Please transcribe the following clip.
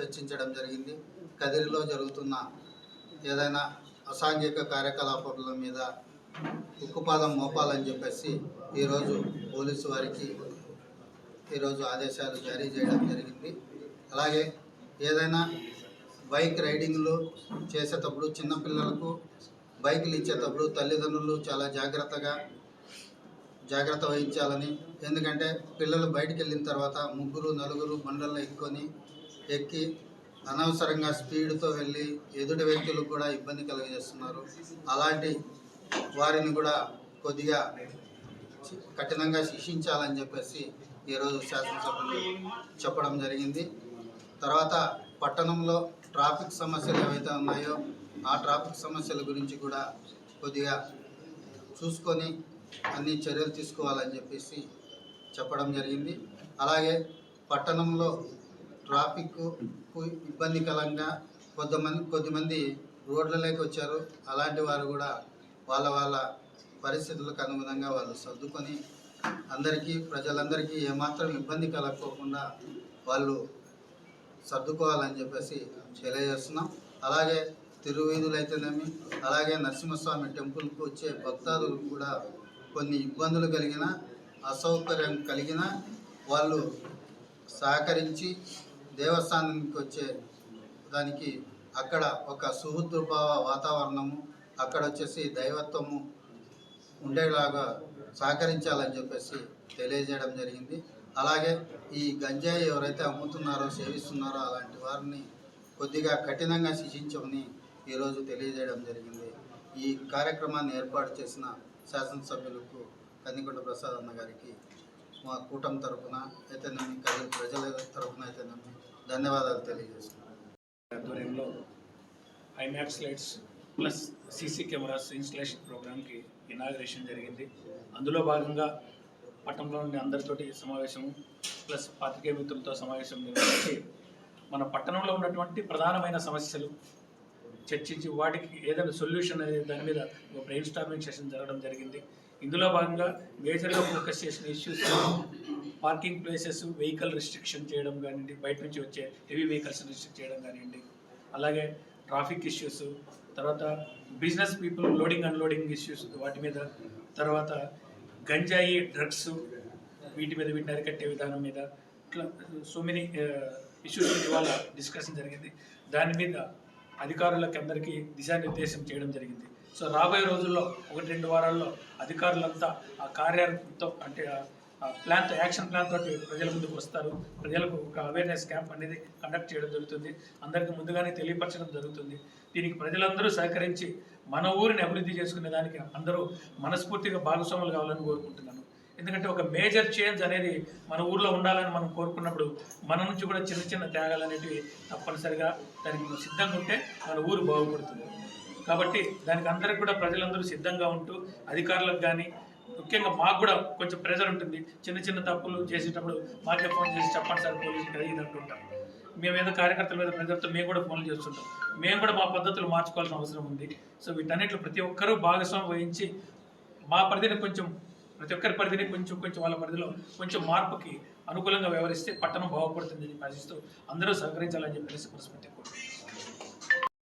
చర్చించడం జరిగింది. కదిరిలో జరుగుతున్న ఏదైనా అసాంఘిక కార్యకలాపాల మీద ఉక్కుపాదం మోపాలని చెప్పేసి ఈరోజు పోలీసు వారికి ఈరోజు ఆదేశాలు జారీ చేయడం జరిగింది. అలాగే ఏదైనా బైక్ రైడింగ్లు చేసేటప్పుడు చిన్నపిల్లలకు బైకులు ఇచ్చేటప్పుడు తల్లిదండ్రులు చాలా జాగ్రత్తగా జాగ్రత్త వహించాలని ఎందుకంటే పిల్లలు బయటికి వెళ్ళిన తర్వాత ముగ్గురు నలుగురు బండల్లో ఎక్కుని ఎక్కి అనవసరంగా స్పీడ్తో వెళ్ళి ఎదుటి వ్యక్తులకు కూడా ఇబ్బంది కలుగజేస్తున్నారు. అలాంటి వారిని కూడా కొద్దిగా కఠినంగా శిక్షించాలని చెప్పేసి ఈరోజు శాసనసభ్యులు చెప్పడం జరిగింది. తర్వాత పట్టణంలో ట్రాఫిక్ సమస్యలు ఏవైతే ఉన్నాయో ఆ ట్రాఫిక్ సమస్యల గురించి కూడా కొద్దిగా చూసుకొని అన్ని చర్యలు తీసుకోవాలని చెప్పేసి చెప్పడం జరిగింది. అలాగే పట్టణంలో ట్రాఫిక్ ఇబ్బందికరంగా కొంతమంది కొద్దిమంది రోడ్లలోకి వచ్చారు. అలాంటి వారు కూడా వాళ్ళ వాళ్ళ పరిస్థితులకు అనుగుణంగా వాళ్ళు సర్దుకొని అందరికీ ప్రజలందరికీ ఏమాత్రం ఇబ్బంది కలగకోకుండా వాళ్ళు సర్దుకోవాలని చెప్పేసి తెలియజేస్తున్నాం. అలాగే తిరువీధులు అయితేనేమి అలాగే నరసింహస్వామి టెంపుల్కి వచ్చే భక్తాదులకు కూడా కొన్ని ఇబ్బందులు కలిగిన అసౌకర్యం కలిగిన వాళ్ళు సహకరించి దేవస్థానానికి వచ్చే దానికి అక్కడ ఒక సుహృద్భావ వాతావరణము అక్కడ వచ్చేసి దైవత్వము ఉండేలాగా సహకరించాలని చెప్పేసి తెలియజేయడం జరిగింది. అలాగే ఈ గంజాయి ఎవరైతే అమ్ముతున్నారో సేవిస్తున్నారో అలాంటి వారిని కొద్దిగా కఠినంగా శిక్షించమని ఈరోజు తెలియజేయడం జరిగింది. ఈ కార్యక్రమాన్ని ఏర్పాటు చేసిన శాసనసభ్యులకు కందికొండ ప్రసాద్ అన్న గారికి మా కూటమి తరఫున అయితేనేమి కదిరి ప్రజల తరఫున అయితేనేమి ధన్యవాదాలు తెలియజేస్తున్నాను. ఆధ్వర్యంలో IMAX lights plus CC cameras installation ప్రోగ్రామ్కి ఇనాగ్రేషన్ జరిగింది. అందులో భాగంగా పట్టణంలోని అందరితోటి సమావేశం ప్లస్ పాత్రికేయ మిత్రులతో సమావేశం నిర్వహించి మన పట్టణంలో ఉన్నటువంటి ప్రధానమైన సమస్యలు చర్చించి వాటికి ఏదైనా సొల్యూషన్ అనేది దాని మీద ఒక బ్రెయిన్ స్టార్మింగ్ సెషన్ జరగడం జరిగింది. ఇందులో భాగంగా మేజర్గా ఫోకస్ చేసిన issues parking places vehicle restriction చేయడం కానివ్వండి బయట నుంచి వచ్చే హెవీ వెహికల్స్ రిస్ట్రిక్ట్ చేయడం కానివ్వండి అలాగే ట్రాఫిక్ ఇష్యూస్ తర్వాత business people loading unloading issues వాటి మీద తర్వాత గంజాయి డ్రగ్స్ వీటి మీద వీటిని అరికట్టే విధానం మీద ఇట్లా సో మెనీ ఇష్యూస్ ఇవాళ డిస్కషన్ జరిగింది. దాని మీద అధికారులకి అందరికీ దిశానిర్దేశం చేయడం జరిగింది. సో రాబోయే రోజుల్లో ఒకటి రెండు వారాల్లో అధికారులంతా ఆ కార్యాలయంతో అంటే ఆ- ప్లాన్ యాక్షన్ ప్లాన్ తోటి ప్రజల ముందుకు వస్తారు. ప్రజలకు ఒక అవేర్నెస్ క్యాంప్ అనేది కండక్ట్ చేయడం జరుగుతుంది. అందరికీ ముందుగానే తెలియపరచడం జరుగుతుంది. దీనికి ప్రజలందరూ సహకరించి మన ఊరిని అభివృద్ధి చేసుకునే దానికి అందరూ మనస్ఫూర్తిగా భాగస్వాములు కావాలని కోరుకుంటున్నాను. ఎందుకంటే ఒక మేజర్ చేంజ్ అనేది మన ఊర్లో ఉండాలని మనం కోరుకున్నప్పుడు మన నుంచి కూడా చిన్న చిన్న త్యాగాలు అనేటివి తప్పనిసరిగా దానికి సిద్ధంగా ఉంటే మన ఊరు బాగుపడుతుంది. కాబట్టి దానికి అందరికి కూడా ప్రజలందరూ సిద్ధంగా ఉంటూ అధికారులకు కానీ ముఖ్యంగా మాకు కూడా కొంచెం ప్రెజర్ ఉంటుంది. చిన్న చిన్న తప్పులు చేసేటప్పుడు మాకే ఫోన్ చేసి చెప్పండి సార్ పోలీసులు అది ఇది అంటుంటాం మేము ఏదో కార్యకర్తల మీద ప్రజలతో మేము కూడా ఫోన్లు చేస్తుంటాం. మేము కూడా మా పద్ధతులు మార్చుకోవాల్సిన అవసరం ఉంది. సో వీటన్నిటిలో ప్రతి ఒక్కరూ భాగస్వామ్యం వహించి మా పరిధిని కొంచెం ప్రతి ఒక్కరి పరిధిని కొంచెం కొంచెం వాళ్ళ పరిధిలో కొంచెం మార్పుకి అనుకూలంగా వ్యవహరిస్తే పట్టణం బాగుపడుతుందని ఆశిస్తూ అందరూ సహకరించాలని చెప్పేసి మనస్ఫూర్తి కోరుకుంటున్నాను